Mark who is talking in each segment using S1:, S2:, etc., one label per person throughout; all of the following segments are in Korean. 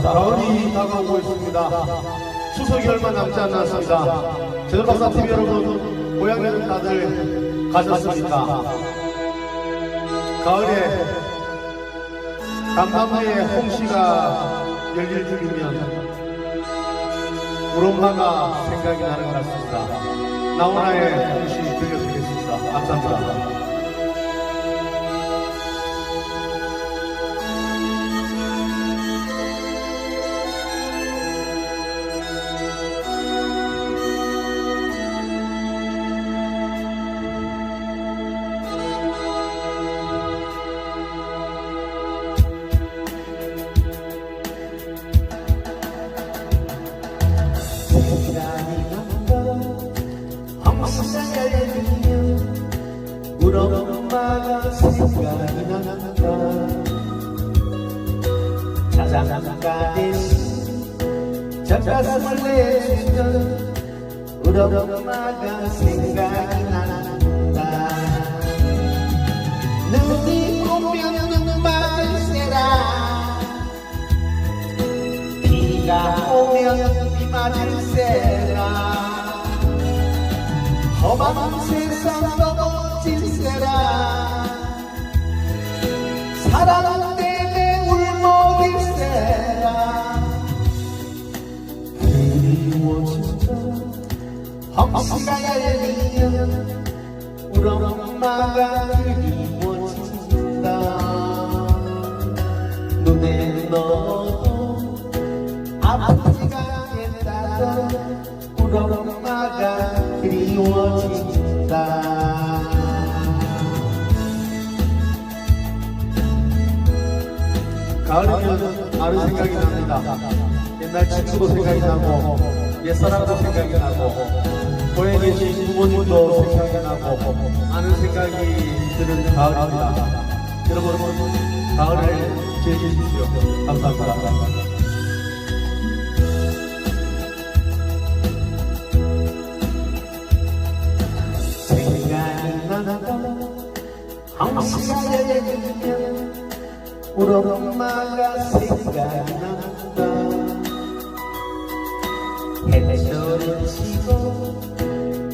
S1: 자, 가을이 다가오고 있습니다. 추석이 얼마 남지 않았습니다. 제들박사 TV 여러분, 고향에는 다들 가셨습니까? 가을에 담나무에 홍시가 열릴 줄이면 우리 엄마가 생각이 나는 것 같습니다. 나훈아의 홍시 들려드리겠습니다. 감사합니다.
S2: 우리 엄마가 생각이 난다. 자장가 대신 젖가슴을 내주면 우리 엄마가 생각이 난다. 눈이 오면 맞을세라. 비가 오면 비 맞을세라. 험한 세상
S1: 생각이 납니다. 옛날 친구도 생각이 나고, 옛사람도 생각이 나고, 고향에 계신 부모님도 생각이 나고, 아는 생각이 드는 가을입니다. 여러분, 가을을 즐기십시오. 감사합니다.
S2: 항시가 열리면 우리 엄마가 생각이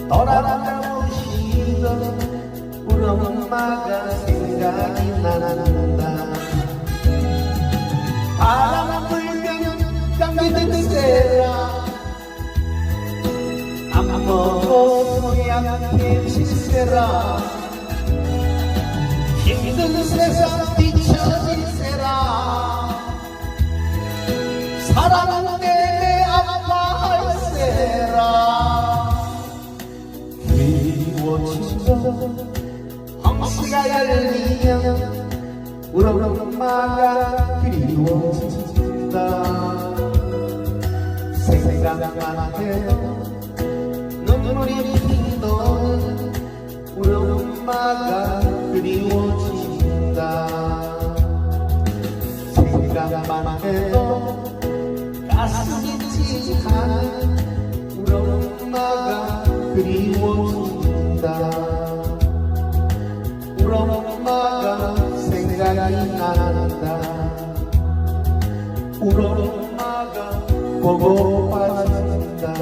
S2: 돌아가오시던 우리 엄마가 생각이 난다. 바람 불면 감기 드세라 안 먹고 소양게 질세라. 힘든 세상 우리 엄마가 그리워진다. 생각만 해도 눈물이 피도는 우리 엄마가 그리워진다. 생각만 해도 가슴이 찌하는 우리 엄마가 그리워 난다 우리 엄마가 보고 빠진다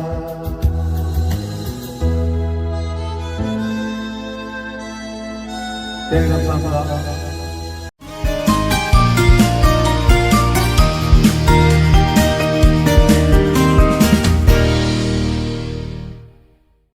S1: 네, 감사합니다.